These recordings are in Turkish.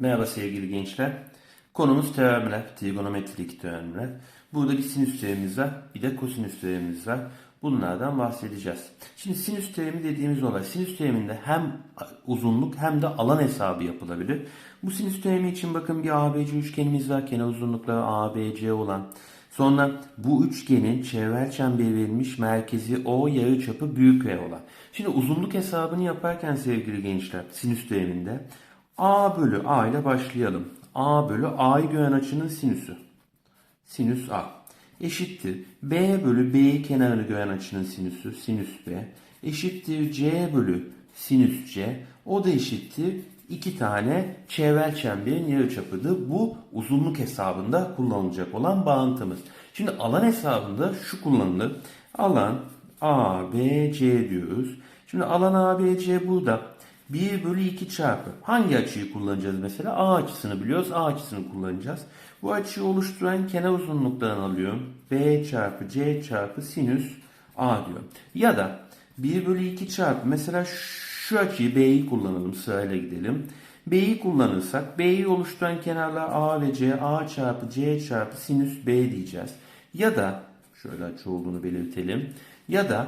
Merhaba sevgili gençler. Konumuz teoremler, trigonometrik teoremler. Burada bir sinüs teoremimiz var, bir de kosinüs teoremimiz var. Bunlardan bahsedeceğiz. Şimdi sinüs teoremi dediğimiz olay, sinüs teoreminde hem uzunluk hem de alan hesabı yapılabilir. Bu sinüs teoremi için bakın bir ABC üçgenimiz var, kenar uzunlukları ABC olan. Sonra bu üçgenin çevre çemberi verilmiş merkezi O yarıçapı büyük R olan. Şimdi uzunluk hesabını yaparken sevgili gençler sinüs teoreminde A bölü A ile başlayalım. A bölü A'yı gören açının sinüsü. Sinüs A. Eşittir. B bölü B'yi kenarını gören açının sinüsü. Sinüs B. Eşittir. C bölü sinüs C. O da eşittir. iki tane çevre çemberin yarıçapıdır. Bu uzunluk hesabında kullanılacak olan bağıntımız. Şimdi alan hesabında şu kullanılır. Alan A, B, C diyoruz. Şimdi alan A, B, C burada. 1 bölü 2 çarpı. Hangi açıyı kullanacağız mesela? A açısını biliyoruz. A açısını kullanacağız. Bu açıyı oluşturan kenar uzunluklarını alıyorum. B çarpı C çarpı sinüs A diyorum. Ya da 1 bölü 2 çarpı. Mesela şu açıyı B'yi kullanalım. Sırayla gidelim. B'yi kullanırsak B'yi oluşturan kenarlar A ve C. A çarpı C çarpı sinüs B diyeceğiz. Ya da şöyle açı olduğunu belirtelim. Ya da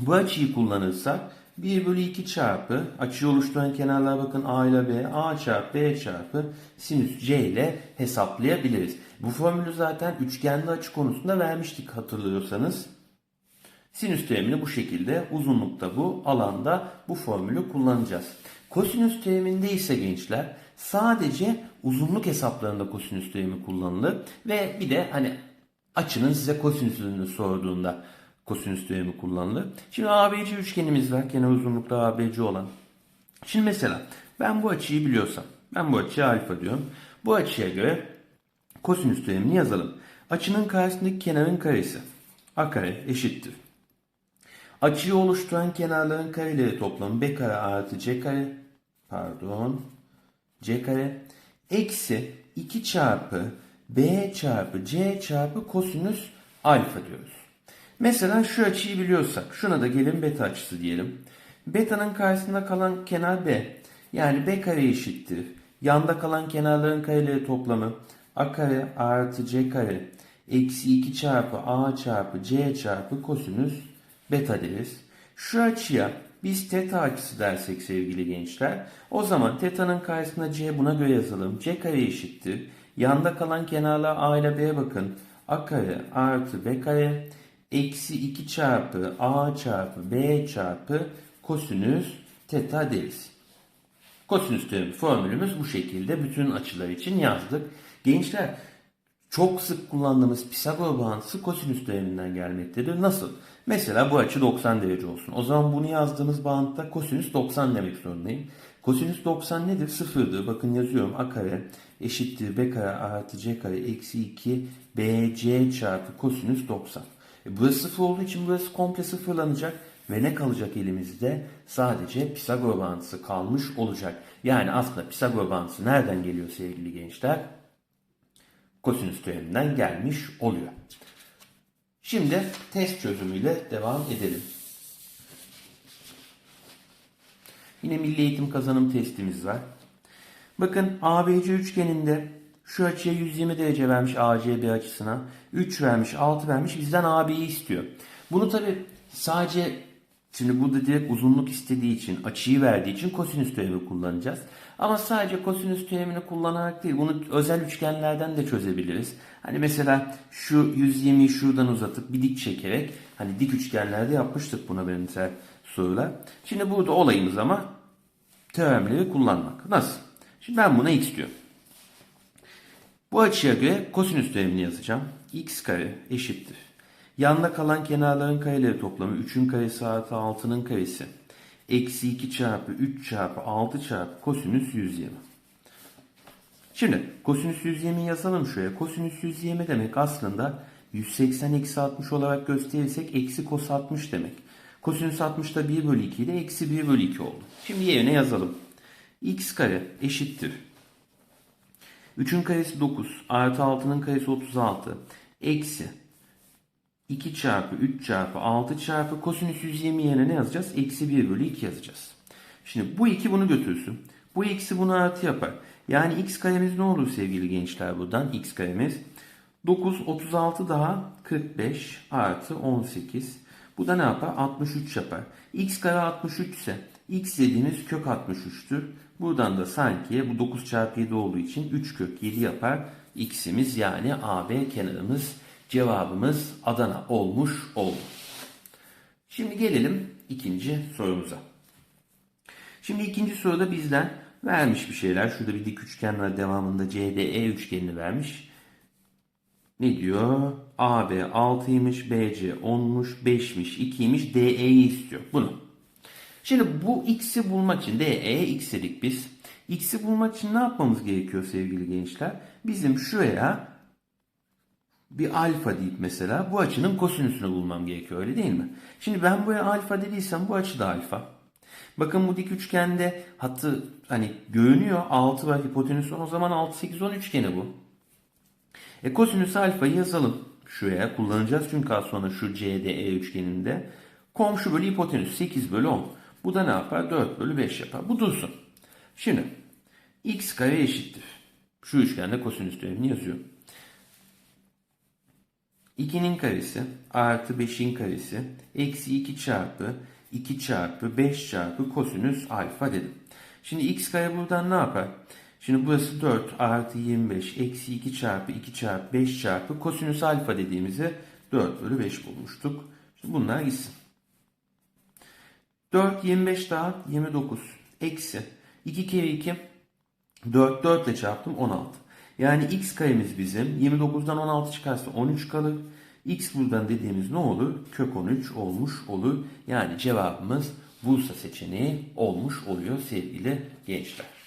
bu açıyı kullanırsak 1 bölü 2 çarpı açıyı oluşturan kenarlar bakın A ile B, A çarpı B çarpı sinüs C ile hesaplayabiliriz. Bu formülü zaten üçgenli açı konusunda vermiştik hatırlıyorsanız. Sinüs terimini bu şekilde uzunlukta bu alanda bu formülü kullanacağız. Kosinüs teriminde ise gençler sadece uzunluk hesaplarında kosinüs terimi kullanılır ve bir de hani açının size kosinüsünü sorduğunda kosinüs teoremi kullanılır. Şimdi ABC üçgenimiz var. Kenar uzunlukta ABC olan. Şimdi mesela ben bu açıyı biliyorsam ben bu açıya alfa diyorum. Bu açıya göre kosinüs teoremini yazalım. Açının karşısındaki kenarın karesi a kare eşittir. Açıyı oluşturan kenarların kareleri toplamı b kare artı c kare pardon c kare eksi 2 çarpı b çarpı c çarpı kosinüs alfa diyoruz. Mesela şu açıyı biliyorsak şuna da gelin beta açısı diyelim. Beta'nın karşısında kalan kenar b. Yani b kare eşittir. Yanda kalan kenarların kareleri toplamı a kare artı c kare eksi 2 çarpı a çarpı c çarpı kosinüs beta deriz. Şu açıya biz teta açısı dersek sevgili gençler. O zaman teta'nın karşısında c buna göre yazalım. c kare eşittir. Yanda kalan kenarlar a ile b bakın. a kare artı b kare eksi 2 çarpı a çarpı b çarpı kosinüs teta deriz. Kosinüs teoremi formülümüz bu şekilde bütün açılar için yazdık. Gençler çok sık kullandığımız Pisagor bağıntısı kosinüs teoreminden gelmektedir. Nasıl? Mesela bu açı 90 derece olsun. O zaman bunu yazdığımız bağıntıda kosinüs 90 demek zorundayım. Kosinüs 90 nedir? Sıfırdır. Bakın yazıyorum. A kare eşittir B kare artı C kare eksi 2 BC çarpı kosinüs 90. E burası sıfır olduğu için burası komple sıfırlanacak. Ve ne kalacak elimizde? Sadece Pisagor bağıntısı kalmış olacak. Yani aslında Pisagor bağıntısı nereden geliyor sevgili gençler? Kosinüs teoreminden gelmiş oluyor. Şimdi test çözümüyle devam edelim. Yine milli eğitim kazanım testimiz var. Bakın ABC üçgeninde şu açıya 120 derece vermiş ACB açısına. 3 vermiş, 6 vermiş. Bizden AB'yi istiyor. Bunu tabi sadece şimdi burada direkt uzunluk istediği için, açıyı verdiği için kosinüs teoremi kullanacağız. Ama sadece kosinüs teoremini kullanarak değil, bunu özel üçgenlerden de çözebiliriz. Hani mesela şu 120'yi şuradan uzatıp bir dik çekerek, hani dik üçgenlerde yapmıştık buna benzer sorular. Şimdi burada olayımız ama teoremleri kullanmak. Nasıl? Şimdi ben buna x diyorum. Bu açıya göre kosinüs teoremini yazacağım. x kare eşittir. Yanda kalan kenarların kareleri toplamı 3'ün karesi artı 6'nın karesi. Eksi 2 çarpı 3 çarpı 6 çarpı kosinüs 120. Şimdi kosinüs 120 yazalım şuraya. Kosinüs 120 demek aslında 180 eksi 60 olarak gösterirsek eksi kos 60 demek. Kosinüs 60 da 1 bölü 2 ile eksi 1 bölü 2 oldu. Şimdi yerine yazalım. x kare eşittir. 3'ün karesi 9 artı 6'nın karesi 36 eksi 2 çarpı 3 çarpı 6 çarpı kosinüs 120 yerine ne yazacağız? Eksi 1 bölü 2 yazacağız. Şimdi bu 2 bunu götürsün. Bu eksi bunu artı yapar. Yani x karemiz ne olur sevgili gençler buradan? x karemiz 9, 36 daha 45 artı 18. Bu da ne yapar? 63 yapar. X kare 63 ise x dediğimiz kök 63'tür. Buradan da sanki bu 9 çarpı 7 olduğu için 3 kök 7 yapar. x'imiz yani AB kenarımız cevabımız Adana olmuş oldu. Şimdi gelelim ikinci sorumuza. Şimdi ikinci soruda bizden vermiş bir şeyler. Şurada bir dik üçgen var devamında CDE üçgenini vermiş. Ne diyor? AB 6'ymış, BC 10'muş, 5'miş, 2'ymiş, DE'yi istiyor. Bunu. Şimdi bu x'i bulmak için DE'ye x dedik biz. X'i bulmak için ne yapmamız gerekiyor sevgili gençler? Bizim şuraya bir alfa deyip mesela bu açının kosinüsünü bulmam gerekiyor öyle değil mi? Şimdi ben buraya alfa dediysem bu açı da alfa. Bakın bu dik üçgende hattı hani görünüyor 6 var hipotenüs 10 o zaman 6 8 10 üçgeni bu. E kosinüs alfayı yazalım. Şuraya kullanacağız çünkü az sonra şu CDE üçgeninde komşu bölü hipotenüs 8 bölü 10. Bu da ne yapar? 4 bölü 5 yapar. Bu dursun. Şimdi x kare eşittir. Şu üçgende kosinüs teoremini yazıyorum. 2'nin karesi artı 5'in karesi eksi 2 çarpı 2 çarpı 5 çarpı kosinüs alfa dedim. Şimdi x kare buradan ne yapar? Şimdi burası 4 artı 25 eksi 2 çarpı 2 çarpı 5 çarpı kosinüs alfa dediğimizi 4 bölü 5 bulmuştuk. Şimdi bunlar gitsin. 4 25 daha 29 eksi 2 kere 2 4 4 ile çarptım 16. Yani x karemiz bizim 29'dan 16 çıkarsa 13 kalır. X buradan dediğimiz ne olur? Kök 13 olmuş olur. Yani cevabımız Bursa seçeneği olmuş oluyor sevgili gençler.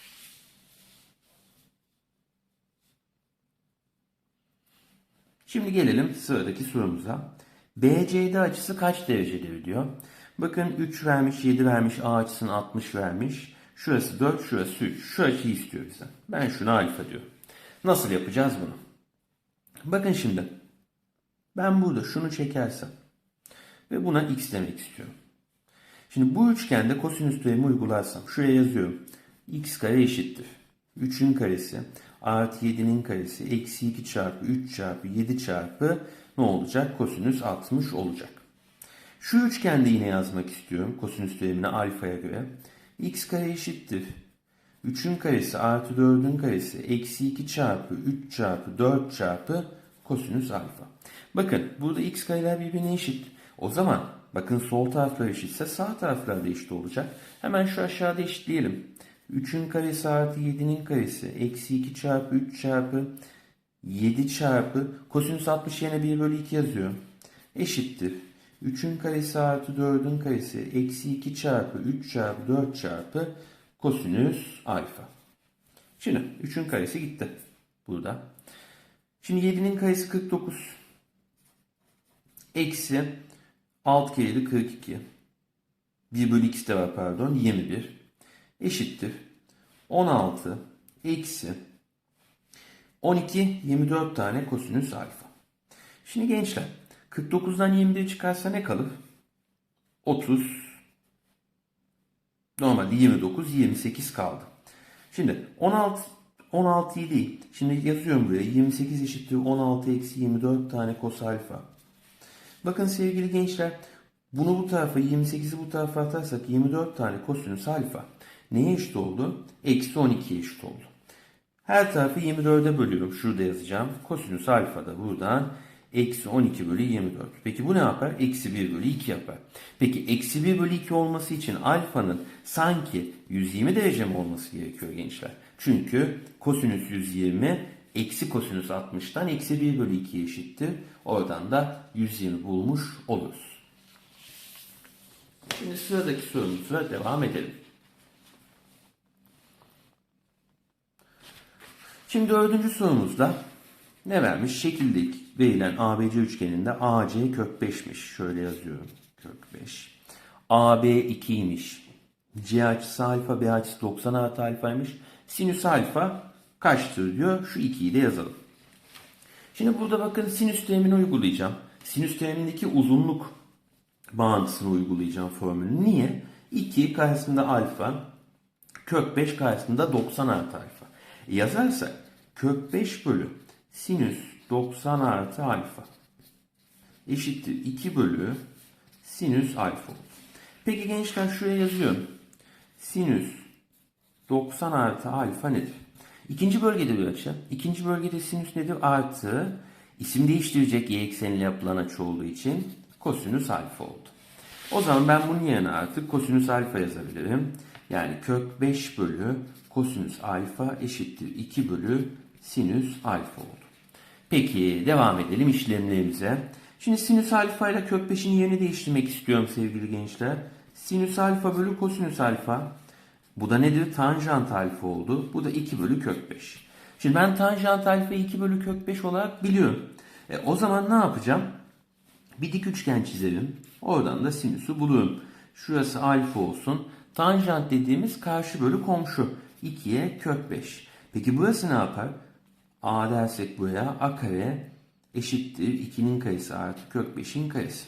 Şimdi gelelim sıradaki sorumuza. BCD açısı kaç derecedir diyor. Bakın 3 vermiş, 7 vermiş, A açısını 60 vermiş. Şurası 4, şurası 3. Şu açıyı istiyor bizden. Ben şuna alfa diyorum. Nasıl yapacağız bunu? Bakın şimdi. Ben burada şunu çekersem ve buna x demek istiyorum. Şimdi bu üçgende kosinüs teoremi uygularsam şuraya yazıyorum. x kare eşittir. 3'ün karesi artı 7'nin karesi eksi 2 çarpı 3 çarpı 7 çarpı ne olacak? Kosinüs 60 olacak. Şu üçgende yine yazmak istiyorum kosinüs teoremini alfaya göre. x kare eşittir. 3'ün karesi artı 4'ün karesi eksi 2 çarpı 3 çarpı 4 çarpı kosinüs alfa. Bakın burada x kareler birbirine eşit. O zaman bakın sol taraflar eşitse sağ taraflar da eşit olacak. Hemen şu aşağıda eşitleyelim. 3'ün karesi artı 7'nin karesi eksi 2 çarpı 3 çarpı 7 çarpı kosinüs 60 yerine 1 bölü 2 yazıyorum. Eşittir. 3'ün karesi artı 4'ün karesi eksi 2 çarpı 3 çarpı 4 çarpı kosinüs alfa. Şimdi 3'ün karesi gitti. Burada. Şimdi 7'nin karesi 49. Eksi 6 kere 7 42. 1 bölü 2 de var pardon. 21. Eşittir. 16 eksi 12 24 tane kosinüs alfa. Şimdi gençler 49'dan 21 çıkarsa ne kalır? 30 Normalde 29, 28 kaldı. Şimdi 16 16'yı değil. Şimdi yazıyorum buraya. 28 eşittir 16 eksi 24 tane kos alfa. Bakın sevgili gençler. Bunu bu tarafa 28'i bu tarafa atarsak 24 tane kosinüs alfa. Neye eşit oldu? Eksi 12'ye eşit oldu. Her tarafı 24'e bölüyorum. Şurada yazacağım. Kosinüs alfa da buradan Eksi 12 bölü 24. Peki bu ne yapar? Eksi 1 bölü 2 yapar. Peki eksi 1 bölü 2 olması için alfanın sanki 120 derece mi olması gerekiyor gençler? Çünkü kosinüs 120 eksi kosinüs 60'tan eksi 1 bölü 2 eşittir. Oradan da 120 bulmuş oluruz. Şimdi sıradaki sorumuza devam edelim. Şimdi dördüncü sorumuzda ne vermiş? Şekildeki verilen ABC üçgeninde AC kök 5'miş. Şöyle yazıyorum. Kök 5. AB 2'ymiş. C açısı alfa, B açısı 90 artı alfaymış. Sinüs alfa kaçtır diyor. Şu 2'yi de yazalım. Şimdi burada bakın sinüs terimini uygulayacağım. Sinüs terimindeki uzunluk bağıntısını uygulayacağım formülü. Niye? 2 karşısında alfa, kök 5 karşısında 90 artı alfa. E, yazarsak kök 5 bölü sinüs 90 artı alfa eşittir 2 bölü sinüs alfa. Peki gençler şuraya yazıyorum. Sinüs 90 artı alfa nedir? İkinci bölgede bir açı. İkinci bölgede sinüs nedir? Artı isim değiştirecek y ekseniyle yapılan açı olduğu için kosinüs alfa oldu. O zaman ben bunun yerine artık kosinüs alfa yazabilirim. Yani kök 5 bölü kosinüs alfa eşittir 2 bölü sinüs alfa oldu. Peki devam edelim işlemlerimize. Şimdi sinüs alfa ile kök 5'in yerini değiştirmek istiyorum sevgili gençler. Sinüs alfa bölü kosinüs alfa. Bu da nedir? Tanjant alfa oldu. Bu da 2 bölü kök 5. Şimdi ben tanjant alfayı 2 bölü kök 5 olarak biliyorum. E, o zaman ne yapacağım? Bir dik üçgen çizelim. Oradan da sinüsü buluyorum. Şurası alfa olsun. Tanjant dediğimiz karşı bölü komşu. 2'ye kök 5. Peki burası ne yapar? A dersek buraya a kare eşittir 2'nin karesi artı kök 5'in karesi.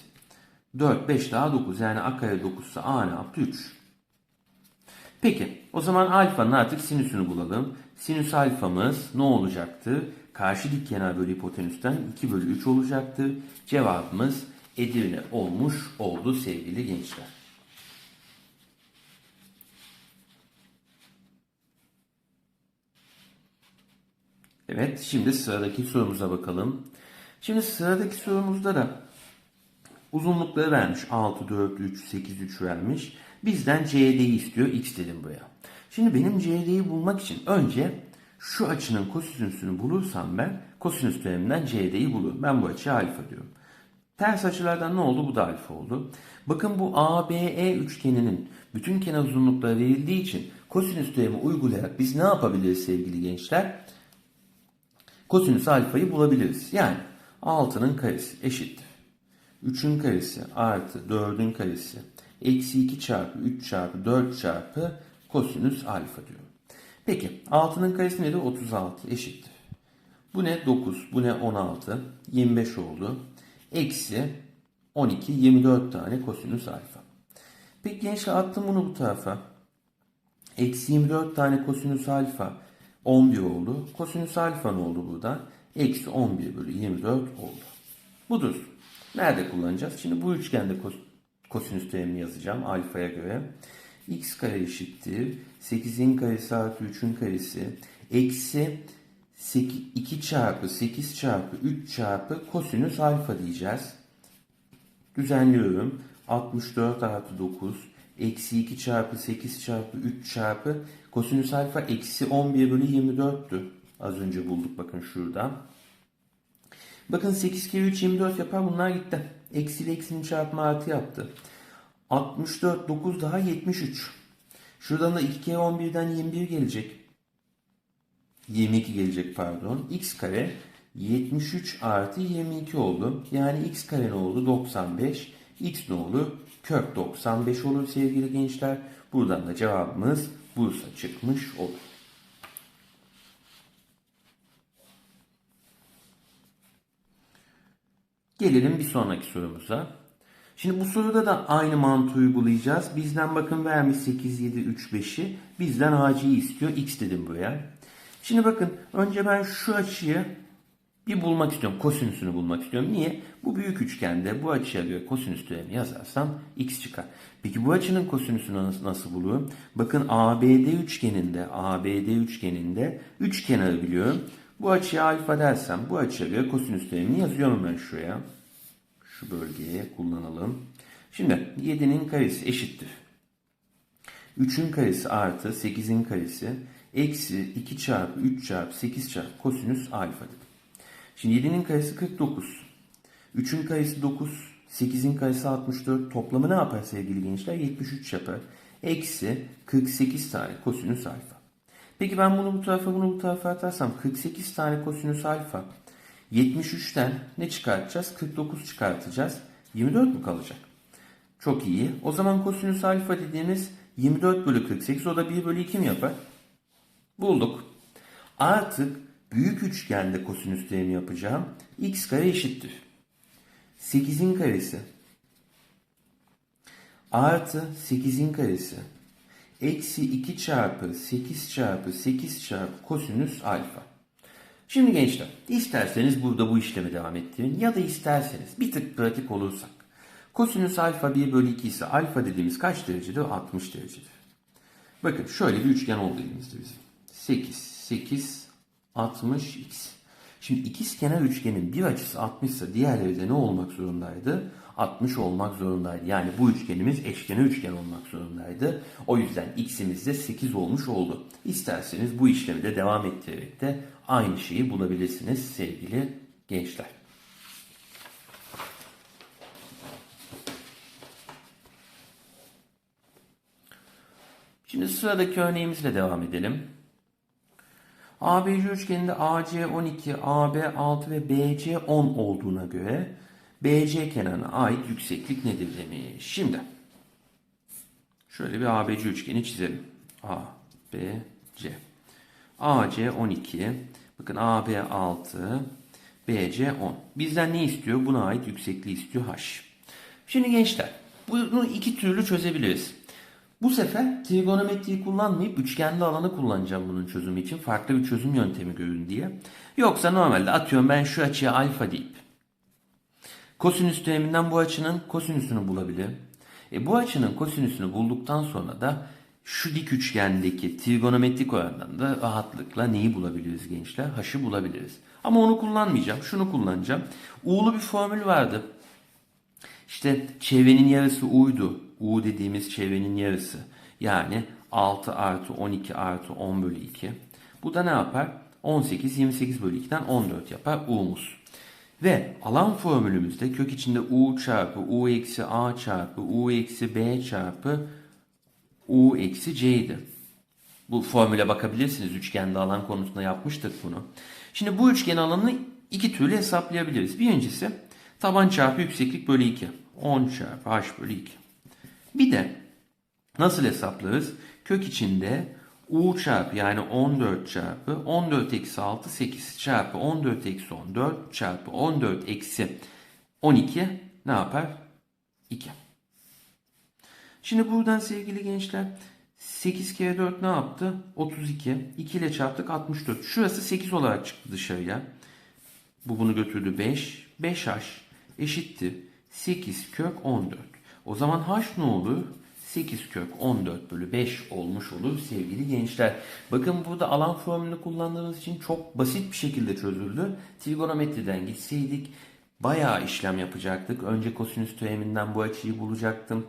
4, 5 daha 9 yani a kare 9 ise a ne yaptı? 3. Peki o zaman alfanın artık sinüsünü bulalım. Sinüs alfamız ne olacaktı? Karşı dik kenar bölü hipotenüsten 2 bölü 3 olacaktı. Cevabımız Edirne olmuş oldu sevgili gençler. Evet şimdi sıradaki sorumuza bakalım. Şimdi sıradaki sorumuzda da uzunlukları vermiş. 6, 4, 3, 8, 3 vermiş. Bizden CD'yi istiyor. X dedim buraya. Şimdi benim CD'yi bulmak için önce şu açının kosinüsünü bulursam ben kosinüs teoreminden CD'yi bulurum. Ben bu açıya alfa diyorum. Ters açılardan ne oldu? Bu da alfa oldu. Bakın bu ABE üçgeninin bütün kenar uzunlukları verildiği için kosinüs teoremi uygulayarak biz ne yapabiliriz sevgili gençler? Kosinüs alfayı bulabiliriz. Yani 6'nın karesi eşittir. 3'ün karesi artı 4'ün karesi eksi 2 çarpı 3 çarpı 4 çarpı kosinüs alfa diyorum. Peki 6'nın karesi nedir? 36 eşittir. Bu ne? 9. Bu ne? 16. 25 oldu. Eksi 12. 24 tane kosinüs alfa. Peki gençler attım bunu bu tarafa. Eksi 24 tane kosinüs alfa 11 oldu. Kosinüs alfa ne oldu burada? Eksi 11 bölü 24 oldu. Budur. Nerede kullanacağız? Şimdi bu üçgende kosinüs terimini yazacağım alfaya göre. x kare eşittir. 8'in karesi artı 3'ün karesi. Eksi 2 çarpı 8 çarpı 3 çarpı kosinüs alfa diyeceğiz. Düzenliyorum. 64 artı 9 eksi 2 çarpı 8 çarpı 3 çarpı kosinüs alfa eksi 11 bölü 24'tü. Az önce bulduk bakın şurada. Bakın 8 kere 3 24 yapar bunlar gitti. Eksi ile eksinin çarpımı artı yaptı. 64 9 daha 73. Şuradan da 2 kere 11'den 21 gelecek. 22 gelecek pardon. x kare 73 artı 22 oldu. Yani x kare ne oldu? 95. x ne oldu? Kök 95 olur sevgili gençler. Buradan da cevabımız Bursa çıkmış olur. Gelelim bir sonraki sorumuza. Şimdi bu soruda da aynı mantığı uygulayacağız. Bizden bakın vermiş 8, 7, 3, 5'i. Bizden AC'yi istiyor. X dedim buraya. Şimdi bakın önce ben şu açıyı bir bulmak istiyorum. Kosinüsünü bulmak istiyorum. Niye? Bu büyük üçgende bu açıya göre kosinüs teoremi yazarsam x çıkar. Peki bu açının kosinüsünü nasıl, nasıl buluyorum? Bakın ABD üçgeninde ABD üçgeninde üç kenarı biliyorum. Bu açıya alfa dersem bu açıya göre kosinüs teoremini yazıyorum ben şuraya. Şu bölgeye kullanalım. Şimdi 7'nin karesi eşittir. 3'ün karesi artı 8'in karesi eksi 2 çarpı 3 çarpı 8 çarpı kosinüs alfa dedim. Şimdi 7'nin karesi 49. 3'ün karesi 9. 8'in karesi 64. Toplamı ne yapar sevgili gençler? 73 yapar. Eksi 48 tane kosinüs alfa. Peki ben bunu bu tarafa bunu bu tarafa atarsam 48 tane kosinüs alfa. 73'ten ne çıkartacağız? 49 çıkartacağız. 24 mu kalacak? Çok iyi. O zaman kosinüs alfa dediğimiz 24 bölü 48 o da 1 bölü 2 mi yapar? Bulduk. Artık büyük üçgende kosinüs teoremi yapacağım. x kare eşittir. 8'in karesi artı 8'in karesi eksi 2 çarpı 8 çarpı 8 çarpı kosinüs alfa. Şimdi gençler isterseniz burada bu işlemi devam ettirin ya da isterseniz bir tık pratik olursak. Kosinüs alfa 1 bölü 2 ise alfa dediğimiz kaç derecedir? 60 derecedir. Bakın şöyle bir üçgen oldu elimizde bizim. 8, 8, 60, x. Şimdi ikizkenar üçgenin bir açısı 60 ise diğerleri de ne olmak zorundaydı? 60 olmak zorundaydı. Yani bu üçgenimiz eşkenar üçgen olmak zorundaydı. O yüzden x'imiz de 8 olmuş oldu. İsterseniz bu işlemi de devam ettirerek de aynı şeyi bulabilirsiniz sevgili gençler. Şimdi sıradaki örneğimizle devam edelim. ABC üçgeninde AC 12, AB 6 ve BC 10 olduğuna göre BC kenarına ait yükseklik nedir demiş. Şimdi şöyle bir ABC üçgeni çizelim. A, B, C. AC 12, bakın AB 6, BC 10. Bizden ne istiyor? Buna ait yüksekliği istiyor H. Şimdi gençler bunu iki türlü çözebiliriz. Bu sefer trigonometriyi kullanmayıp üçgenli alanı kullanacağım bunun çözümü için. Farklı bir çözüm yöntemi görün diye. Yoksa normalde atıyorum ben şu açıya alfa deyip kosinüs teoreminden bu açının kosinüsünü bulabilirim. E bu açının kosinüsünü bulduktan sonra da şu dik üçgendeki trigonometrik orandan da rahatlıkla neyi bulabiliriz gençler? H'ı bulabiliriz. Ama onu kullanmayacağım. Şunu kullanacağım. U'lu bir formül vardı. İşte çevrenin yarısı U'ydu. U dediğimiz çevrenin yarısı. Yani 6 artı 12 artı 10 bölü 2. Bu da ne yapar? 18, 28 bölü 2'den 14 yapar U'muz. Ve alan formülümüzde kök içinde U çarpı U eksi A çarpı U eksi B çarpı U eksi C'ydi. Bu formüle bakabilirsiniz. Üçgende alan konusunda yapmıştık bunu. Şimdi bu üçgen alanını iki türlü hesaplayabiliriz. Birincisi taban çarpı yükseklik bölü 2. 10 çarpı H bölü 2. Bir de nasıl hesaplarız? Kök içinde U çarpı yani 14 çarpı 14 eksi 6 8 çarpı 14 eksi 14 çarpı 14 eksi 12 ne yapar? 2. Şimdi buradan sevgili gençler 8 kere 4 ne yaptı? 32. 2 ile çarptık 64. Şurası 8 olarak çıktı dışarıya. Bu bunu götürdü 5. 5h eşittir 8 kök 14. O zaman h ne olur? 8 kök 14 bölü 5 olmuş olur sevgili gençler. Bakın burada alan formülünü kullandığımız için çok basit bir şekilde çözüldü. Trigonometriden gitseydik bayağı işlem yapacaktık. Önce kosinüs teoreminden bu açıyı bulacaktım.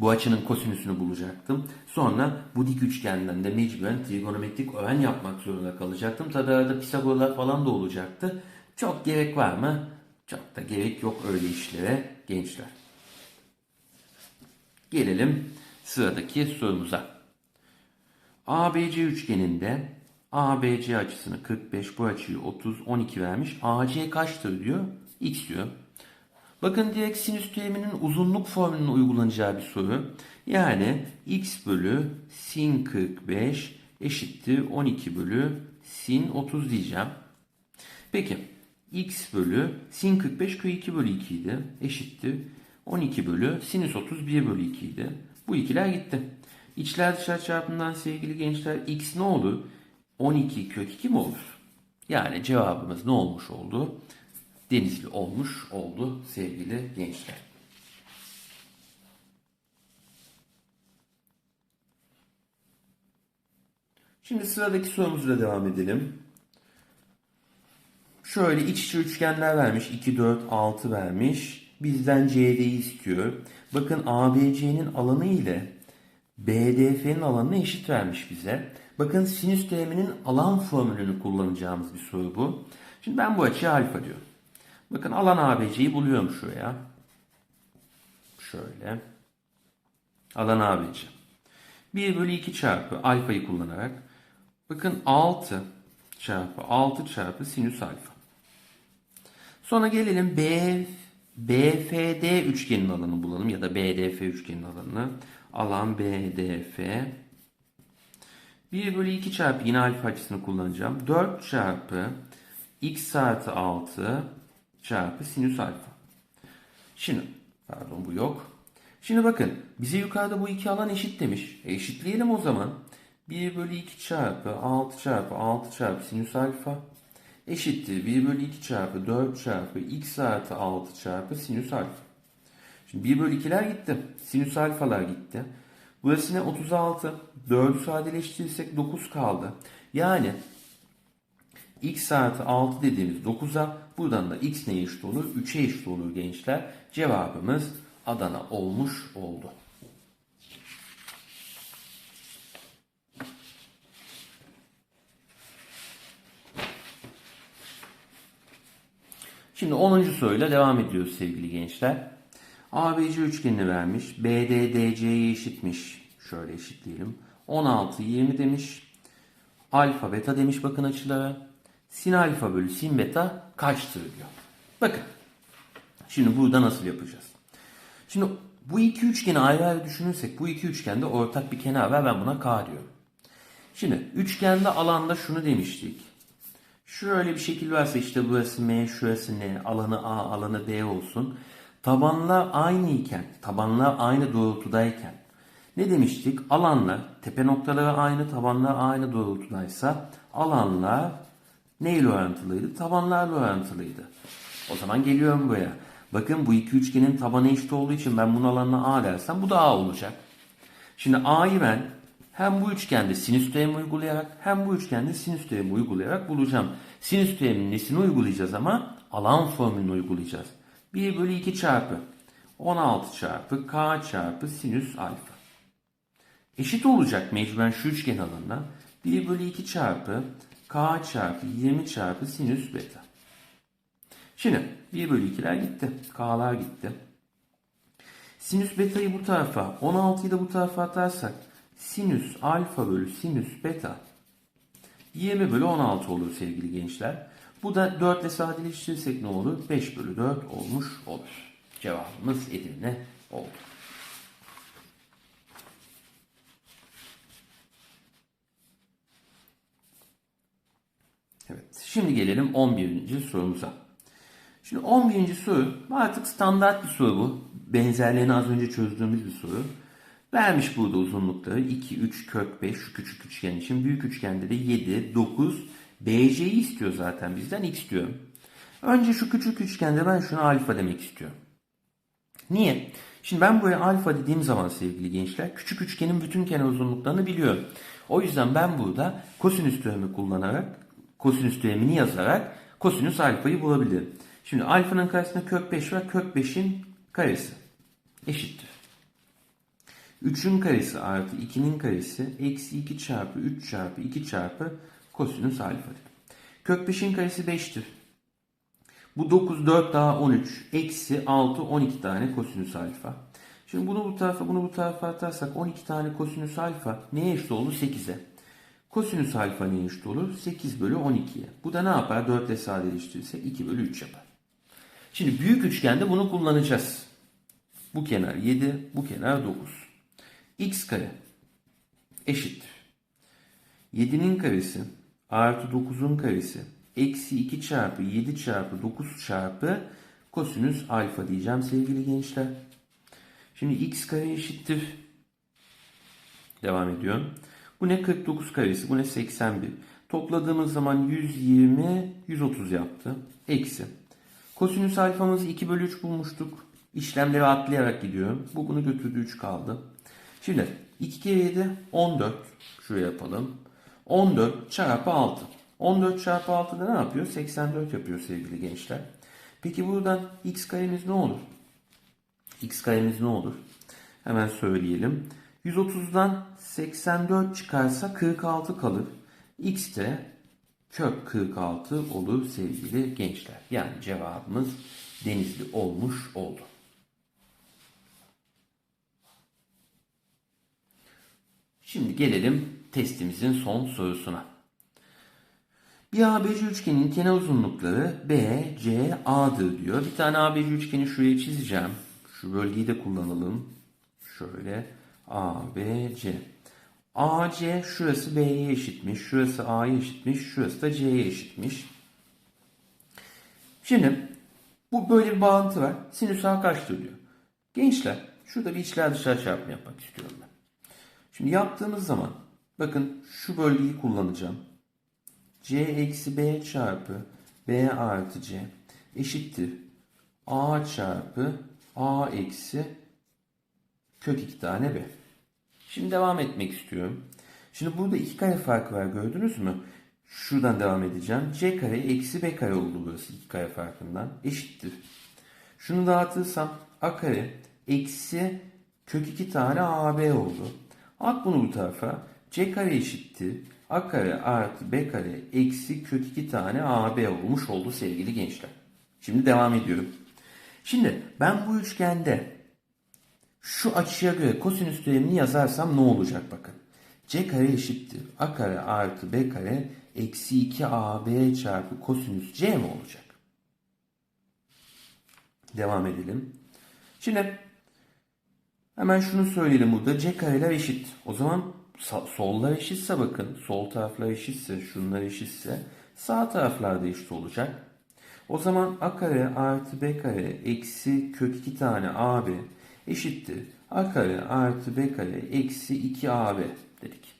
Bu açının kosinüsünü bulacaktım. Sonra bu dik üçgenden de mecburen trigonometrik öğen yapmak zorunda kalacaktım. Tabi arada Pisagorlar falan da olacaktı. Çok gerek var mı? Çok da gerek yok öyle işlere gençler. Gelelim sıradaki sorumuza. ABC üçgeninde ABC açısını 45, bu açıyı 30, 12 vermiş. AC kaçtır diyor? X diyor. Bakın direkt sinüs teriminin uzunluk formülünün uygulanacağı bir soru. Yani x bölü sin 45 eşittir 12 bölü sin 30 diyeceğim. Peki x bölü sin 45 köy 2 bölü 2 idi. Eşittir 12 bölü sinüs 30 1 bölü 2 idi. Bu ikiler gitti. İçler dışlar çarpımından sevgili gençler x ne olur? 12 kök 2 mi olur? Yani cevabımız ne olmuş oldu? Denizli olmuş oldu sevgili gençler. Şimdi sıradaki sorumuzla devam edelim. Şöyle iç içe üçgenler vermiş. 2, 4, 6 vermiş. Bizden CD'yi istiyor. Bakın ABC'nin alanı ile BDF'nin alanını eşit vermiş bize. Bakın sinüs teriminin alan formülünü kullanacağımız bir soru bu. Şimdi ben bu açıya alfa diyorum. Bakın alan ABC'yi buluyorum şuraya. Şöyle. Alan ABC. 1 bölü 2 çarpı alfayı kullanarak. Bakın 6 çarpı 6 çarpı sinüs alfa. Sonra gelelim B, BFD üçgenin alanını bulalım ya da BDF üçgenin alanını. Alan BDF. 1 bölü 2 çarpı yine alfa açısını kullanacağım. 4 çarpı x artı 6 çarpı sinüs alfa. Şimdi pardon bu yok. Şimdi bakın bize yukarıda bu iki alan eşit demiş. E, eşitleyelim o zaman. 1 bölü 2 çarpı 6 çarpı 6 çarpı sinüs alfa eşittir 1 bölü 2 çarpı 4 çarpı x artı 6 çarpı sinüs alfa. Şimdi 1 bölü 2'ler gitti. Sinüs alfalar gitti. Burası ne? 36. 4'ü sadeleştirirsek 9 kaldı. Yani x artı 6 dediğimiz 9'a buradan da x ne eşit olur? 3'e eşit olur gençler. Cevabımız Adana olmuş oldu. Şimdi 10. soruyla devam ediyoruz sevgili gençler. ABC üçgenini vermiş. BD DC'ye eşitmiş. Şöyle eşitleyelim. 16, 20 demiş. Alfa, beta demiş bakın açılara. Sin alfa bölü sin beta kaçtır diyor. Bakın. Şimdi burada nasıl yapacağız? Şimdi bu iki üçgeni ayrı ayrı düşünürsek bu iki üçgende ortak bir kenar var. Ben buna K diyorum. Şimdi üçgende alanda şunu demiştik. Şöyle bir şekil varsa işte burası M, şurası N, alanı A, alanı B olsun. Tabanlar aynı iken, tabanlar aynı doğrultudayken ne demiştik? Alanlar, tepe noktaları aynı, tabanlar aynı doğrultudaysa alanlar neyle orantılıydı? Tabanlarla orantılıydı. O zaman geliyorum buraya. Bakın bu iki üçgenin tabanı eşit olduğu için ben bunun alanına A dersem bu da A olacak. Şimdi A'yı ben hem bu üçgende sinüs teoremi uygulayarak hem bu üçgende sinüs teoremi uygulayarak bulacağım. Sinüs teoreminin nesini uygulayacağız ama alan formülünü uygulayacağız. 1 bölü 2 çarpı 16 çarpı k çarpı sinüs alfa. Eşit olacak mecburen şu üçgen alanına. 1 bölü 2 çarpı k çarpı 20 çarpı sinüs beta. Şimdi 1 bölü 2'ler gitti. K'lar gitti. Sinüs beta'yı bu tarafa 16'yı da bu tarafa atarsak sinüs alfa bölü sinüs beta 20 bölü 16 olur sevgili gençler. Bu da 4 ile sadeleştirirsek ne olur? 5 bölü 4 olmuş olur. Cevabımız Edirne oldu. Evet, şimdi gelelim 11. sorumuza. Şimdi 11. soru artık standart bir soru bu. Benzerlerini az önce çözdüğümüz bir soru. Vermiş burada uzunlukları 2, 3, kök 5 şu küçük üçgen için. Büyük üçgende de 7, 9, BC'yi istiyor zaten bizden x diyorum. Önce şu küçük üçgende ben şuna alfa demek istiyorum. Niye? Şimdi ben buraya alfa dediğim zaman sevgili gençler küçük üçgenin bütün kenar uzunluklarını biliyorum. O yüzden ben burada kosinüs teoremi kullanarak kosinüs teoremini yazarak kosinüs alfayı bulabilirim. Şimdi alfanın karşısında kök 5 var. Kök 5'in karesi eşittir. 3'ün karesi artı 2'nin karesi eksi 2 çarpı 3 çarpı 2 çarpı kosinüs alfa. Kök 5'in karesi 5'tir. Bu 9, 4 daha 13. Eksi 6, 12 tane kosinüs alfa. Şimdi bunu bu tarafa, bunu bu tarafa atarsak 12 tane kosinüs alfa neye eşit olur? 8'e. Kosinüs alfa neye eşit olur? 8 bölü 12'ye. Bu da ne yapar? 4 ile sadeleştirirse 2 bölü 3 yapar. Şimdi büyük üçgende bunu kullanacağız. Bu kenar 7, bu kenar 9. x kare eşittir. 7'nin karesi artı 9'un karesi eksi 2 çarpı 7 çarpı 9 çarpı kosinüs alfa diyeceğim sevgili gençler. Şimdi x kare eşittir. Devam ediyorum. Bu ne 49 karesi, bu ne 81. Topladığımız zaman 120, 130 yaptı. Eksi. Kosinüs alfamızı 2 bölü 3 bulmuştuk. İşlemleri atlayarak gidiyorum. Bu bunu götürdü 3 kaldı. Şimdi 2 kere 7 14. Şuraya yapalım. 14 çarpı 6. 14 çarpı 6 da ne yapıyor? 84 yapıyor sevgili gençler. Peki buradan x karemiz ne olur? x karemiz ne olur? Hemen söyleyelim. 130'dan 84 çıkarsa 46 kalır. x de kök 46 olur sevgili gençler. Yani cevabımız denizli olmuş oldu. Şimdi gelelim testimizin son sorusuna. Bir ABC üçgenin kenar uzunlukları B, C, A'dır diyor. Bir tane ABC üçgeni şuraya çizeceğim. Şu bölgeyi de kullanalım. Şöyle A, B, C. AC şurası B'ye eşitmiş. Şurası A'ya eşitmiş. Şurası da C'ye eşitmiş. Şimdi bu böyle bir bağıntı var. Sinüs A kaçtır diyor. Gençler Şurada bir içler dışlar çarpımı yapmak istiyorum ben. Şimdi yaptığımız zaman bakın şu bölgeyi kullanacağım. C eksi B çarpı B artı C eşittir. A çarpı A eksi kök 2 tane B. Şimdi devam etmek istiyorum. Şimdi burada iki kare farkı var gördünüz mü? Şuradan devam edeceğim. C kare eksi B kare oldu burası iki kare farkından. Eşittir. Şunu dağıtırsam A kare eksi kök 2 tane AB oldu. At bunu bu tarafa. C kare eşittir. A kare artı B kare eksi kök 2 tane AB olmuş oldu sevgili gençler. Şimdi devam ediyorum. Şimdi ben bu üçgende şu açıya göre kosinüs teoremini yazarsam ne olacak bakın. C kare eşittir. A kare artı B kare eksi 2 AB çarpı kosinüs C mi olacak? Devam edelim. Şimdi hemen şunu söyleyelim burada. C kareler eşit. O zaman sollar eşitse bakın. Sol taraflar eşitse, şunlar eşitse sağ taraflar da eşit olacak. O zaman A kare artı B kare eksi kök 2 tane AB eşittir. A kare artı B kare eksi 2 AB dedik.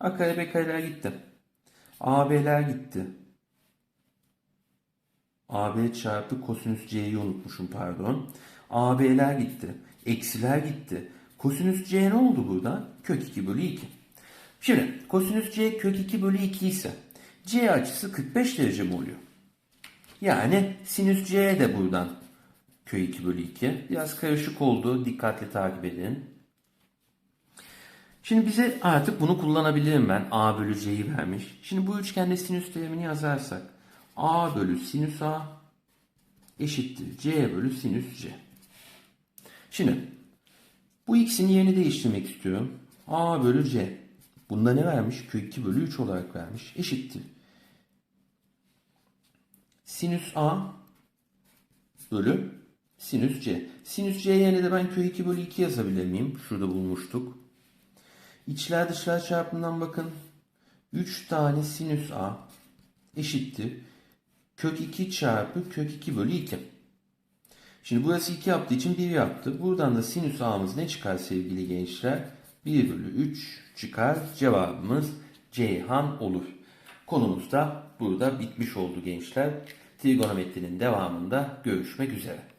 A kare B kareler gitti. AB'ler gitti. AB çarpı kosinüs C'yi unutmuşum pardon. AB'ler gitti. Eksiler gitti. Kosinüs C ne oldu burada? Kök 2 bölü 2. Şimdi kosinüs C kök 2 bölü 2 ise C açısı 45 derece mi oluyor? Yani sinüs C de buradan kök 2 bölü 2. Biraz karışık oldu. Dikkatli takip edin. Şimdi bize artık bunu kullanabilirim ben. A bölü C'yi vermiş. Şimdi bu üçgende sinüs terimini yazarsak. A bölü sinüs A eşittir. C bölü sinüs C. Şimdi bu ikisinin yerini değiştirmek istiyorum. A bölü C. Bunda ne vermiş? Kök 2 bölü 3 olarak vermiş. Eşittir. Sinüs A bölü sinüs C. Sinüs C yerine de ben kök 2 bölü 2 yazabilir miyim? Şurada bulmuştuk. İçler dışlar çarpımından bakın. 3 tane sinüs A eşittir. Kök 2 çarpı kök 2 bölü 2. Şimdi burası 2 yaptığı için 1 yaptı. Buradan da sinüs A'mız ne çıkar sevgili gençler? 1 bölü 3 çıkar. Cevabımız Ceyhan olur. Konumuz da burada bitmiş oldu gençler. Trigonometrinin devamında görüşmek üzere.